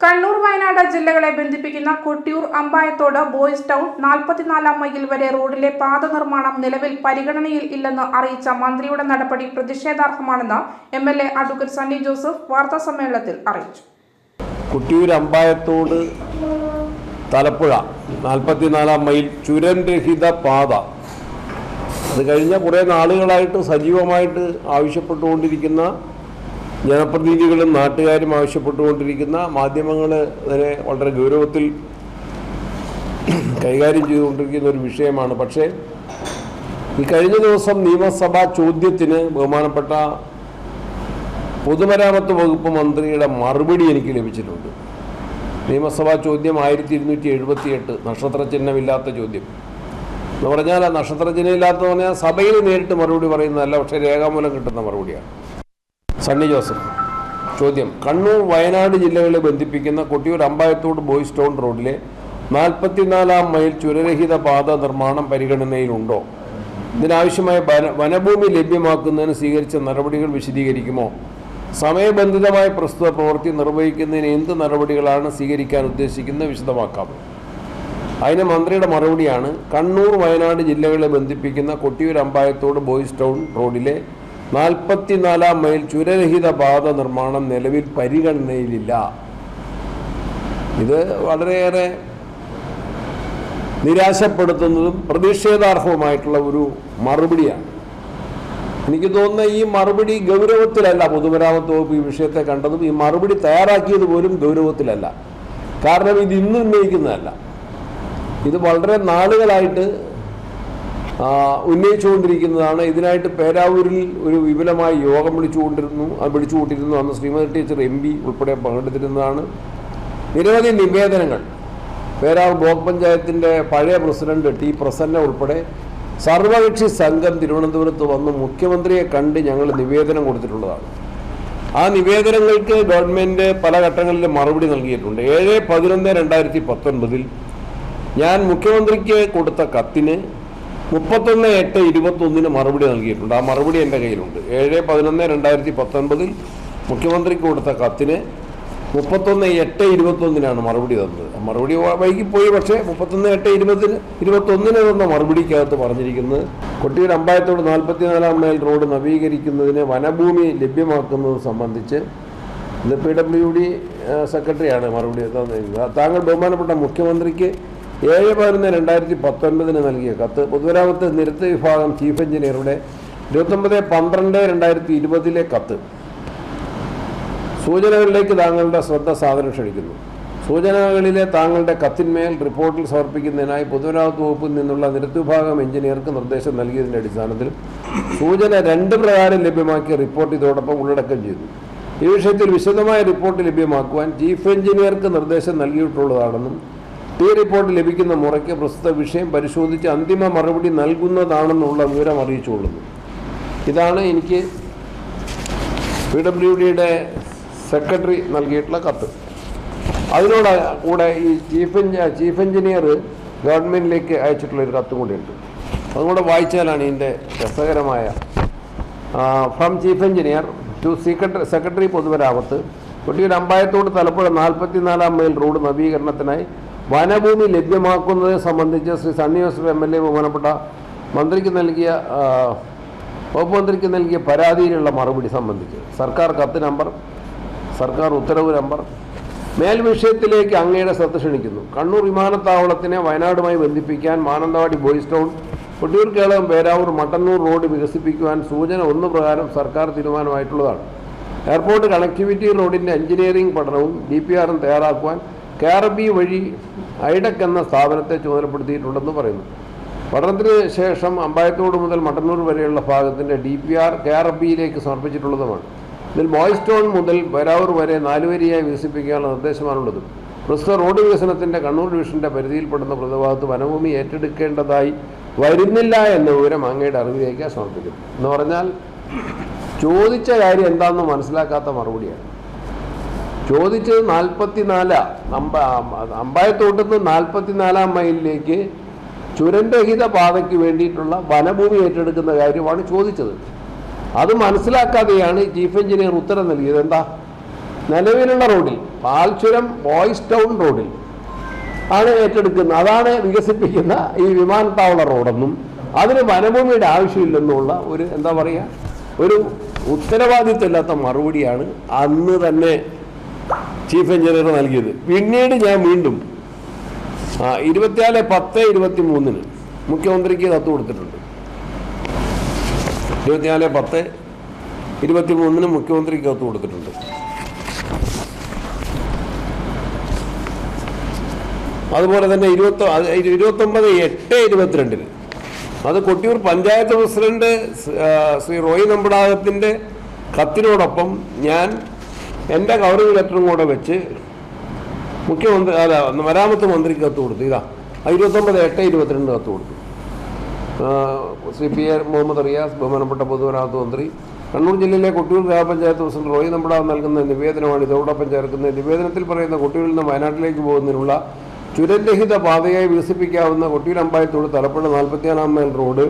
കണ്ണൂർ വയനാട് ജില്ലകളെ ബന്ധിപ്പിക്കുന്ന Kottiyoor Ambayathode boys town നാൽപ്പത്തിനാലാം മൈൽ വരെ റോഡിലെ പാത നിർമ്മാണം നിലവിൽ പരിഗണനയിൽ ഇല്ലെന്ന് അറിയിച്ച മന്ത്രിയുടെ നടപടി പ്രതിഷേധാർഹമാണെന്ന് M L A Sunny Joseph വാർത്താ സമ്മേളനത്തിൽ അറിയിച്ചു. കൊട്ടിയൂർ അമ്പായത്തോട് തലപ്പുഴ നാൽപ്പത്തിനാലാം മൈൽ ചുരം രഹിത പാത. അത് കഴിഞ്ഞ കുറേ നാളുകളായിട്ട് സജീവമായിട്ട് ആവശ്യപ്പെട്ടുകൊണ്ടിരിക്കുന്ന ജനപ്രതിനിധികളും നാട്ടുകാരും ആവശ്യപ്പെട്ടുകൊണ്ടിരിക്കുന്ന മാധ്യമങ്ങൾ അതിനെ വളരെ ഗൗരവത്തിൽ കൈകാര്യം ചെയ്തുകൊണ്ടിരിക്കുന്ന ഒരു വിഷയമാണ്. പക്ഷേ ഈ കഴിഞ്ഞ ദിവസം നിയമസഭാ ചോദ്യത്തിന് ബഹുമാനപ്പെട്ട പൊതുമരാമത്ത് വകുപ്പ് മന്ത്രിയുടെ മറുപടി എനിക്ക് ലഭിച്ചിട്ടുണ്ട്. നിയമസഭാ ചോദ്യം ആയിരത്തി ഇരുന്നൂറ്റി എഴുപത്തി എട്ട് നക്ഷത്ര ചിഹ്നമില്ലാത്ത ചോദ്യം. എന്ന് പറഞ്ഞാൽ ആ നക്ഷത്ര ചിഹ്നമില്ലാത്തതെന്ന് പറഞ്ഞാൽ സഭയിൽ നേരിട്ട് മറുപടി പറയുന്നതല്ല പക്ഷേ രേഖാമൂലം കിട്ടുന്ന മറുപടിയാണ്. സണ്ണി ജോസഫ്. ചോദ്യം. കണ്ണൂർ വയനാട് ജില്ലകളെ ബന്ധിപ്പിക്കുന്ന കൊട്ടിയൂർ അമ്പായത്തോട് ബോയ്സ് ടൗൺ റോഡിലെ നാൽപ്പത്തിനാലാം മൈൽ ചുരരഹിത പാത നിർമ്മാണം പരിഗണനയിലുണ്ടോ? ഇതിനാവശ്യമായ വന വനഭൂമി ലഭ്യമാക്കുന്നതിന് സ്വീകരിച്ച നടപടികൾ വിശദീകരിക്കുമോ? സമയബന്ധിതമായ പ്രസ്തുത പ്രവൃത്തി നിർവഹിക്കുന്നതിന് എന്ത് നടപടികളാണ് സ്വീകരിക്കാൻ ഉദ്ദേശിക്കുന്നത്? വിശദമാക്കാം. അതിന് മന്ത്രിയുടെ മറുപടിയാണ് കണ്ണൂർ വയനാട് ജില്ലകളെ ബന്ധിപ്പിക്കുന്ന കൊട്ടിയൂർ അമ്പായത്തോട് ബോയ്സ് ടൗൺ റോഡിലെ നാൽപ്പത്തിനാലാം മൈൽ ചുരരഹിത പാത നിർമ്മാണം നിലവിൽ പരിഗണനയിലില്ല. ഇത് വളരെയേറെ നിരാശപ്പെടുത്തുന്നതും പ്രതിഷേധാർഹവുമായിട്ടുള്ള ഒരു മറുപടിയാണ്. എനിക്ക് തോന്നുന്ന ഈ മറുപടി ഗൗരവത്തിലല്ല പൊതുമരാമത്ത് വകുപ്പ് ഈ വിഷയത്തെ കണ്ടതും. ഈ മറുപടി തയ്യാറാക്കിയത് പോലും ഗൗരവത്തിലല്ല. കാരണം ഇത് ഇന്ന് ഉന്നയിക്കുന്നതല്ല. ഇത് വളരെ നാളുകളായിട്ട് ഉന്നയിച്ചുകൊണ്ടിരിക്കുന്നതാണ്. ഇതിനായിട്ട് പേരാവൂരിൽ ഒരു വിപുലമായ യോഗം വിളിച്ചുകൊണ്ടിരുന്നു. അത് വിളിച്ചുകൂട്ടിയിരുന്നു അന്ന് ശ്രീമതി ടീച്ചർ എം പി ഉൾപ്പെടെ പങ്കെടുത്തിരുന്നതാണ്. നിരവധി നിവേദനങ്ങൾ. പേരാവൂർ ബ്ലോക്ക് പഞ്ചായത്തിന്റെ പഴയ പ്രസിഡന്റ് ടി പ്രസന്ന ഉൾപ്പെടെ സർവകക്ഷി സംഘം തിരുവനന്തപുരത്ത് വന്ന് മുഖ്യമന്ത്രിയെ കണ്ട് ഞങ്ങൾ നിവേദനം കൊടുത്തിട്ടുള്ളതാണ്. ആ നിവേദനങ്ങൾക്ക് ഗവൺമെന്റ് പല ഘട്ടങ്ങളിലും മറുപടി നൽകിയിട്ടുണ്ട്. ഏഴ് പതിനൊന്ന് രണ്ടായിരത്തി പത്തൊൻപതിൽ ഞാൻ മുഖ്യമന്ത്രിക്ക് കൊടുത്ത കത്തിന് മുപ്പത്തൊന്ന് എട്ട് ഇരുപത്തൊന്നിന് മറുപടി നൽകിയിട്ടുണ്ട്. ആ മറുപടി എന്റെ കയ്യിലുണ്ട്. ഏഴ് പതിനൊന്ന് രണ്ടായിരത്തി പത്തൊൻപതിൽ മുഖ്യമന്ത്രിക്ക് കൊടുത്ത കത്തിന് മുപ്പത്തൊന്ന് എട്ട് ഇരുപത്തൊന്നിനാണ് മറുപടി തന്നത്. മറുപടി വൈകി വൈകിപ്പോയി. പക്ഷേ മുപ്പത്തൊന്ന് എട്ട് ഇരുപത്തിന് ഇരുപത്തൊന്നിന് തന്ന മറുപടിക്കകത്ത് പറഞ്ഞിരിക്കുന്നത് കൊട്ടിയൂർ അമ്പായത്തോട് നാൽപ്പത്തിനാലാം മൈൽ റോഡ് നവീകരിക്കുന്നതിന് വനഭൂമി ലഭ്യമാക്കുന്നത് സംബന്ധിച്ച് ഇത് പി ഡബ്ല്യു ഡി സെക്രട്ടറിയാണ് മറുപടി തന്നിരിക്കുന്നത്. താങ്കൾ ബഹുമാനപ്പെട്ട മുഖ്യമന്ത്രിക്ക് ഏഴ് പതിനൊന്ന് രണ്ടായിരത്തി പത്തൊൻപതിന് നൽകിയ കത്ത്. പൊതുമരാമത്ത് നിരത്ത് വിഭാഗം ചീഫ് എഞ്ചിനീയറുടെ ഇരുപത്തൊമ്പത് പന്ത്രണ്ട് രണ്ടായിരത്തി ഇരുപതിലെ കത്ത്. സൂചനകളിലേക്ക് താങ്കളുടെ ശ്രദ്ധ സാധനം ക്ഷണിക്കുന്നു സൂചനകളിലെ താങ്കളുടെ കത്തിന്മേൽ റിപ്പോർട്ടിൽ സമർപ്പിക്കുന്നതിനായി പൊതുമരാമത്ത് വകുപ്പിൽ നിന്നുള്ള നിരത്ത് വിഭാഗം എഞ്ചിനീയർക്ക് നിർദ്ദേശം നൽകിയതിന്റെ അടിസ്ഥാനത്തിൽ സൂചന രണ്ട് പ്രകാരം ലഭ്യമാക്കിയ റിപ്പോർട്ട് ഇതോടൊപ്പം ഉള്ളടക്കം ചെയ്തു. ഈ വിഷയത്തിൽ വിശദമായ റിപ്പോർട്ട് ലഭ്യമാക്കുവാൻ ചീഫ് എഞ്ചിനീയർക്ക് നിർദ്ദേശം നൽകിയിട്ടുള്ളതാണെന്നും ഈ റിപ്പോർട്ട് ലഭിക്കുന്ന മുറയ്ക്ക് പ്രസ്തുത വിഷയം പരിശോധിച്ച് അന്തിമ മറുപടി നൽകുന്നതാണെന്നുള്ള വിവരം അറിയിച്ചുകൊള്ളുന്നു. ഇതാണ് എനിക്ക് പി ഡബ്ല്യു ഡിയുടെ സെക്രട്ടറി നൽകിയിട്ടുള്ള കത്ത്. അതിനോട് കൂടെ ഈ ചീഫ് ചീഫ് എഞ്ചിനീയർ ഗവൺമെന്റിലേക്ക് അയച്ചിട്ടുള്ള ഒരു കത്തും കൂടിയുണ്ട്. അതും കൂടെ വായിച്ചാലാണ് ഇതിന്റെ രസകരമായ from chief engineer to secretary secretary പൊതുമരാമത്ത് കൊട്ടിയൂർ അമ്പായത്തോട് തലപ്പുഴ നാൽപ്പത്തിനാലാം മൈൽ റോഡ് നവീകരണത്തിനായി വനഭൂമി ലഭ്യമാക്കുന്നതിനെ സംബന്ധിച്ച് Shri Sunny Joseph M L A ബഹുമാനപ്പെട്ട മന്ത്രിക്ക് നൽകിയ വകുപ്പ് മന്ത്രിക്ക് നൽകിയ പരാതിയിലുള്ള മറുപടി സംബന്ധിച്ച് സർക്കാർ കത്ത് നമ്പർ സർക്കാർ ഉത്തരവ് നമ്പർ മേൽ വിഷയത്തിലേക്ക് അങ്ങയുടെ ശ്രദ്ധ ക്ഷണിക്കുന്നു. കണ്ണൂർ വിമാനത്താവളത്തിനെ വയനാടുമായി ബന്ധിപ്പിക്കാൻ Mananthavady Boys Town Kottiyoor Kelakam Peravoor Mattannur road വികസിപ്പിക്കുവാൻ സൂചന ഒന്ന് പ്രകാരം സർക്കാർ തീരുമാനമായിട്ടുള്ളതാണ്. എയർപോർട്ട് കണക്ടിവിറ്റി റോഡിന്റെ എഞ്ചിനീയറിംഗ് പഠനവും ഡി പി ആറും തയ്യാറാക്കുവാൻ കാർബി വഴി ഐഡക് എന്ന സ്ഥാപനത്തെ ചുമതലപ്പെടുത്തിയിട്ടുണ്ടെന്ന് പറയുന്നു. പഠനത്തിന് ശേഷം അമ്പായത്തോട് മുതൽ മട്ടന്നൂർ വരെയുള്ള ഭാഗത്തിന്റെ D P R K R ബിയിലേക്ക് സമർപ്പിച്ചിട്ടുള്ളതുമാണ്. ഇതിൽ ബോയ്സ് ടൗൺ മുതൽ വരാവൂർ വരെ നാലുവരിയായി വികസിപ്പിക്കാനുള്ള നിർദ്ദേശമാണുള്ളത്. പ്രസ്തുത റോഡ് വികസനത്തിന്റെ കണ്ണൂർ ഡിവിഷന്റെ പരിധിയിൽപ്പെടുന്ന പ്രതിഭാഗത്ത് വനഭൂമി ഏറ്റെടുക്കേണ്ടതായി വരുന്നില്ല എന്ന വിവരം അങ്ങയുടെ അറിവിലേക്ക് സമർപ്പിക്കും എന്ന് പറഞ്ഞാൽ ചോദിച്ച കാര്യം എന്താണെന്ന് മനസ്സിലാക്കാത്ത മറുപടിയാണ്. ചോദിച്ചത് നാൽപ്പത്തിനാലാ അമ്പ അമ്പായത്തോട്ടത്ത് നാൽപ്പത്തിനാലാം മൈലിലേക്ക് ചുരരഹിത പാതയ്ക്ക് വേണ്ടിയിട്ടുള്ള വനഭൂമി ഏറ്റെടുക്കുന്ന കാര്യമാണ് ചോദിച്ചത്. അത് മനസ്സിലാക്കാതെയാണ് ചീഫ് എഞ്ചിനീയർ ഉത്തരം നൽകിയത്. എന്താ? നിലവിലുള്ള റോഡിൽ പാൽച്ചുരം ബോയ്സ് ടൗൺ റോഡിൽ ആണ് ഏറ്റെടുക്കുന്നത് അതാണ് വികസിപ്പിക്കുന്ന ഈ വിമാനത്താവള റോഡെന്നും അതിന് വനഭൂമിയുടെ ആവശ്യമില്ലെന്നുള്ള ഒരു എന്താ പറയുക ഒരു ഉത്തരവാദിത്തമില്ലാത്ത മറുപടിയാണ് അന്ന് തന്നെ ചീഫ് എഞ്ചിനീയർ നൽകിയത്. പിന്നീട് ഞാൻ വീണ്ടും ഇരുപത്തിനാല് പത്ത് ഇരുപത്തി മൂന്നിന് മുഖ്യമന്ത്രിക്ക് കത്ത് കൊടുത്തിട്ടുണ്ട്. ഇരുപത്തിനാല് പത്ത് ഇരുപത്തി മൂന്നിന് മുഖ്യമന്ത്രിക്ക് കത്ത് കൊടുത്തിട്ടുണ്ട്. അതുപോലെ തന്നെ ഇരുപത്തി ഇരുപത്തൊമ്പത് എട്ട് ഇരുപത്തിരണ്ടിന്. അത് കൊട്ടിയൂർ പഞ്ചായത്ത് പ്രസിഡന്റ് ശ്രീ റോയ് നമ്പടാകത്തിന്റെ കത്തിനോടൊപ്പം ഞാൻ എന്റെ കവറിംഗ് ലെറ്ററും കൂടെ വെച്ച് മുഖ്യമന്ത്രി അല്ല മരാമത്ത് മന്ത്രിക്ക് കത്ത് കൊടുത്തു. ഇതാ ഇരുപത്തൊമ്പത് എട്ട് ഇരുപത്തിരണ്ട് കത്ത് കൊടുത്തു. C P A Muhammad Riyas ബഹുമാനപ്പെട്ട പൊതുമരാമത്ത് മന്ത്രി കണ്ണൂർ ജില്ലയിലെ കൊട്ടിയൂർ ഗ്രാമപഞ്ചായത്ത് പ്രസിഡന്റ് റോയി നമ്പടാവ് നൽകുന്ന നിവേദനമാണ്. ഇതോടൊപ്പം ചേർക്കുന്നത് നിവേദനത്തിൽ പറയുന്ന കൊട്ടിയൂരിൽ നിന്ന് വയനാട്ടിലേക്ക് പോകുന്നതിനുള്ള ചുരരഹിത പാതയായി വികസിപ്പിക്കാവുന്ന കൊട്ടിയൂർ അമ്പായത്തോട് തലപ്പുഴ നാൽപ്പത്തിയാറാം മൈൽ റോഡ്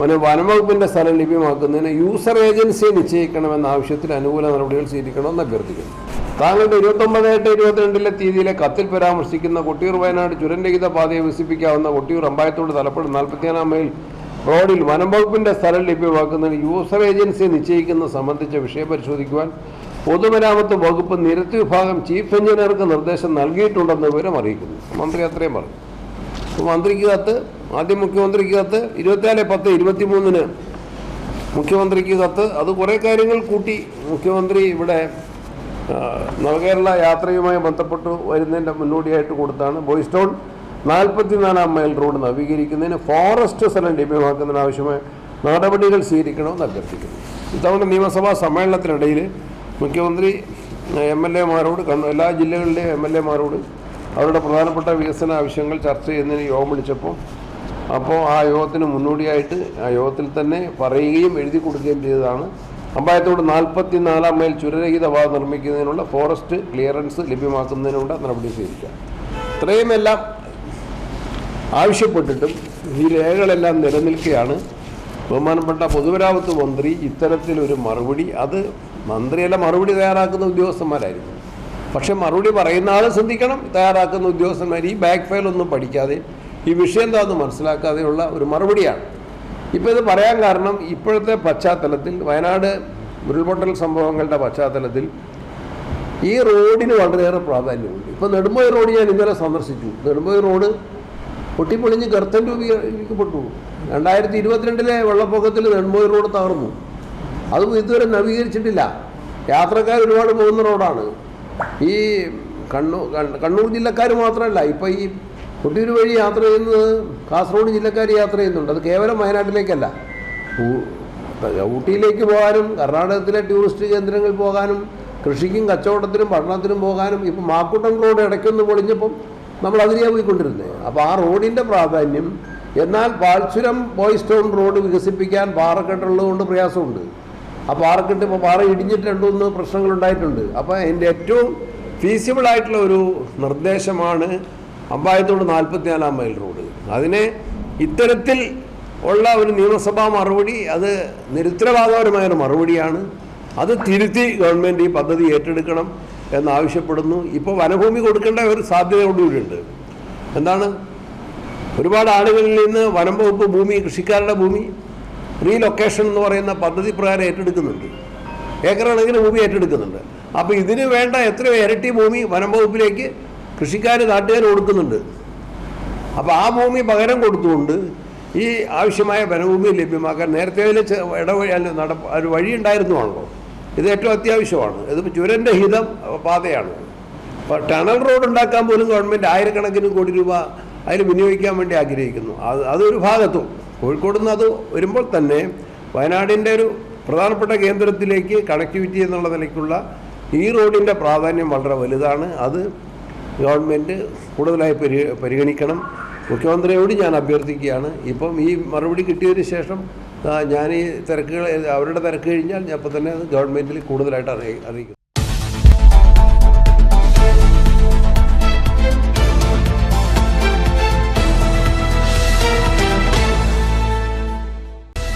വന വനംവകുപ്പിന്റെ സ്ഥലം ലഭ്യമാക്കുന്നതിന് യൂസർ ഏജൻസിയെ നിശ്ചയിക്കണമെന്ന ആവശ്യത്തിൽ അനുകൂല നടപടികൾ സ്വീകരിക്കണമെന്ന് അഭ്യർത്ഥിക്കുന്നു. താങ്കളുടെ ഇരുപത്തൊമ്പത് എട്ട് ഇരുപത്തിരണ്ടിലെ തീയതിയിലെ കത്തിൽ പരാമർശിക്കുന്ന കൊട്ടിയൂർ വയനാട് ചുരരഹിത പാതയെ വികസിപ്പിക്കാവുന്ന കൊട്ടിയൂർ അമ്പായത്തോട് തലപ്പുഴ നാൽപ്പത്തിയാറാം മൈൽ റോഡിൽ വനംവകുപ്പിന്റെ സ്ഥലം ലഭ്യമാക്കുന്നതിന് യൂസർ ഏജൻസിയെ നിശ്ചയിക്കുന്ന സംബന്ധിച്ച വിഷയം പരിശോധിക്കുവാൻ പൊതുമരാമത്ത് വകുപ്പ് നിരത്തി വിഭാഗം ചീഫ് എഞ്ചിനീയർക്ക് നിർദ്ദേശം നൽകിയിട്ടുണ്ടെന്ന് വിവരം അറിയിക്കുന്നു. മന്ത്രി അത്രയും പറഞ്ഞു. മന്ത്രിക്ക് കത്ത് ആദ്യം മുഖ്യമന്ത്രിക്ക് കത്ത് ഇരുപത്തിനാല് പത്ത് ഇരുപത്തി മൂന്നിന് മുഖ്യമന്ത്രിക്ക് കത്ത് അത് കുറേ കാര്യങ്ങൾ കൂട്ടി മുഖ്യമന്ത്രി ഇവിടെ നവകേരള യാത്രയുമായി ബന്ധപ്പെട്ട് വരുന്നതിന്റെ മുന്നോടിയായിട്ട് കൊടുത്താണ്. ബോയ്സ് ടൗൺ നാൽപ്പത്തിനാലാം മൈൽ റോഡ് നവീകരിക്കുന്നതിന് ഫോറസ്റ്റ് സ്ഥലം ലഭ്യമാക്കുന്നതിന് ആവശ്യമായ നടപടികൾ സ്വീകരിക്കണമെന്ന് അഭ്യർത്ഥിക്കുന്നു. ഇത്തവണ നിയമസഭാ സമ്മേളനത്തിനിടയിൽ മുഖ്യമന്ത്രി എം എൽ എമാരോട് എല്ലാ ജില്ലകളിലെയും എം എൽ എമാരോട് അവരുടെ പ്രധാനപ്പെട്ട വികസന ആവശ്യങ്ങൾ ചർച്ച ചെയ്യുന്നതിന് യോഗം വിളിച്ചപ്പോൾ അപ്പോൾ ആ യോഗത്തിന് മുന്നോടിയായിട്ട് ആ യോഗത്തിൽ തന്നെ പറയുകയും എഴുതി കൊടുക്കുകയും ചെയ്തതാണ്. അമ്പായത്തോട് നാൽപ്പത്തി നാലാം മൈൽ ചുരരഹിത പാത നിർമ്മിക്കുന്നതിനുള്ള ഫോറസ്റ്റ് ക്ലിയറൻസ് ലഭ്യമാക്കുന്നതിനുള്ള നടപടി സ്വീകരിക്കാം. ഇത്രയുമെല്ലാം ആവശ്യപ്പെട്ടിട്ടും ഈ രേഖകളെല്ലാം നിലനിൽക്കുകയാണ് ബഹുമാനപ്പെട്ട പൊതുമരാമത്ത് മന്ത്രി ഇത്തരത്തിലൊരു മറുപടി. അത് മന്ത്രിയല്ല മറുപടി തയ്യാറാക്കുന്ന ഉദ്യോഗസ്ഥന്മാരായിരിക്കും. പക്ഷെ മറുപടി പറയുന്ന ആൾ ശ്രദ്ധിക്കണം തയ്യാറാക്കുന്ന ഉദ്യോഗസ്ഥന്മാർ ഈ ബാക്ക് ഫയൽ ഒന്നും പഠിക്കാതെ ഈ വിഷയം എന്താണെന്ന് മനസ്സിലാക്കാതെയുള്ള ഒരു മറുപടിയാണ്. ഇപ്പോൾ ഇത് പറയാൻ കാരണം ഇപ്പോഴത്തെ പശ്ചാത്തലത്തിൽ വയനാട് ഉരുൾപൊട്ടൽ സംഭവങ്ങളുടെ പശ്ചാത്തലത്തിൽ ഈ റോഡിന് വളരെയേറെ പ്രാധാന്യമുണ്ട്. ഇപ്പോൾ നെടുമ്പോയി റോഡ് ഞാൻ ഇന്നലെ സന്ദർശിച്ചു. നെടുമ്പോയി റോഡ് പൊട്ടിപ്പൊളിഞ്ഞ് ഗർത്തൻ രൂപീകരിക്കപ്പെട്ടു. രണ്ടായിരത്തി ഇരുപത്തിരണ്ടിലെ വെള്ളപ്പൊക്കത്തിൽ നെടുമ്പോയി റോഡ് തകർന്നു. അതും ഇതുവരെ നവീകരിച്ചിട്ടില്ല. യാത്രക്കാർ ഒരുപാട് പോകുന്ന റോഡാണ്. ഈ കണ്ണൂർ കണ്ണൂർ ജില്ലക്കാർ മാത്രമല്ല ഇപ്പോൾ ഈ കൊട്ടിയൂർ വഴി യാത്ര ചെയ്യുന്നത് കാസർഗോഡ് ജില്ലക്കാർ യാത്ര ചെയ്യുന്നുണ്ട്. അത് കേവലം വയനാട്ടിലേക്കല്ല. ഊട്ടിയിലേക്ക് പോകാനും കർണാടകത്തിലെ ടൂറിസ്റ്റ് കേന്ദ്രങ്ങളിൽ പോകാനും കൃഷിക്കും കച്ചവടത്തിനും പഠനത്തിനും പോകാനും ഇപ്പം മാക്കൂട്ടം റോഡ് ഇടയ്ക്കൊന്ന് പൊളിഞ്ഞപ്പം നമ്മൾ അതിനെയാണ് പോയിക്കൊണ്ടിരുന്നത് അപ്പോൾ ആ റോഡിന്റെ പ്രാധാന്യം എന്നാൽ പാൽച്ചുരം ബോയ്സ് ടൗൺ റോഡ് വികസിപ്പിക്കാൻ പാറക്കെട്ടുള്ളതുകൊണ്ട് പ്രയാസമുണ്ട്. ആ പാറക്കെട്ട് ഇപ്പോൾ പാറ ഇടിഞ്ഞിട്ട് രണ്ട് മൂന്ന് പ്രശ്നങ്ങൾ ഉണ്ടായിട്ടുണ്ട് അപ്പോൾ അതിന്റെ ഏറ്റവും ഫീസിബിൾ ആയിട്ടുള്ള ഒരു നിർദ്ദേശമാണ് അമ്പായത്തോട് നാൽപ്പത്തിനാലാം മൈൽ റോഡ്. അതിനെ ഇത്തരത്തിൽ ഉള്ള ഒരു നിയമസഭാ മറുപടി അത് നിരുത്തരവാദപരമായ ഒരു മറുപടിയാണ്. അത് തിരുത്തി ഗവൺമെന്റ് ഈ പദ്ധതി ഏറ്റെടുക്കണം എന്നാവശ്യപ്പെടുന്നു. ഇപ്പോൾ വനഭൂമി കൊടുക്കേണ്ട ഒരു സാധ്യത കൂടിയുണ്ട് എന്താണ്? ഒരുപാട് ആളുകളിൽ നിന്ന് വനം വകുപ്പ് ഭൂമി കൃഷിക്കാരുടെ ഭൂമി റീലൊക്കേഷൻ എന്ന് പറയുന്ന പദ്ധതി പ്രകാരം ഏറ്റെടുക്കുന്നുണ്ട്. ഏക്കർ കണക്കിന് ഭൂമി ഏറ്റെടുക്കുന്നുണ്ട്. അപ്പോൾ ഇതിന് വേണ്ട എത്രയോ ഇരട്ടി ഭൂമി വനം വകുപ്പിലേക്ക് കൃഷിക്കാർ നാട്ടുകാർ കൊടുക്കുന്നുണ്ട്. അപ്പോൾ ആ ഭൂമി പകരം കൊടുത്തുകൊണ്ട് ഈ ആവശ്യമായ വനഭൂമി ലഭ്യമാക്കാൻ നേരത്തെ ഇടവഴി നട ഒരു വഴി ഉണ്ടായിരുന്നുവാണല്ലോ ഇത് ഏറ്റവും അത്യാവശ്യമാണ്. ഇത് ചുരന്റെ ഹിതം പാതയാണ്. അപ്പോൾ ടണൽ റോഡ് ഉണ്ടാക്കാൻ പോലും ഗവൺമെന്റ് ആയിരക്കണക്കിന് കോടി രൂപ അതിൽ വിനിയോഗിക്കാൻ വേണ്ടി ആഗ്രഹിക്കുന്നു. അത് അതൊരു ഭാഗത്തും. കോഴിക്കോട് നിന്ന് അത് വരുമ്പോൾ തന്നെ വയനാടിന്റെ ഒരു പ്രധാനപ്പെട്ട കേന്ദ്രത്തിലേക്ക് കണക്ടിവിറ്റി എന്നുള്ള നിലയ്ക്കുള്ള ഈ റോഡിന്റെ പ്രാധാന്യം വളരെ വലുതാണ്. അത് ഗവൺമെന്റ് കൂടുതലായി പരി പരിഗണിക്കണം. മുഖ്യമന്ത്രിയോട് ഞാൻ അഭ്യർത്ഥിക്കുകയാണ്. ഇപ്പം ഈ മറുപടി കിട്ടിയതിന് ശേഷം ഞാൻ ഈ തിരക്കുകൾ അവരുടെ തിരക്ക് കഴിഞ്ഞാൽ ഞാൻ അപ്പം തന്നെ ഗവൺമെന്റിൽ കൂടുതലായിട്ട് അറിയി അറിയിക്കും.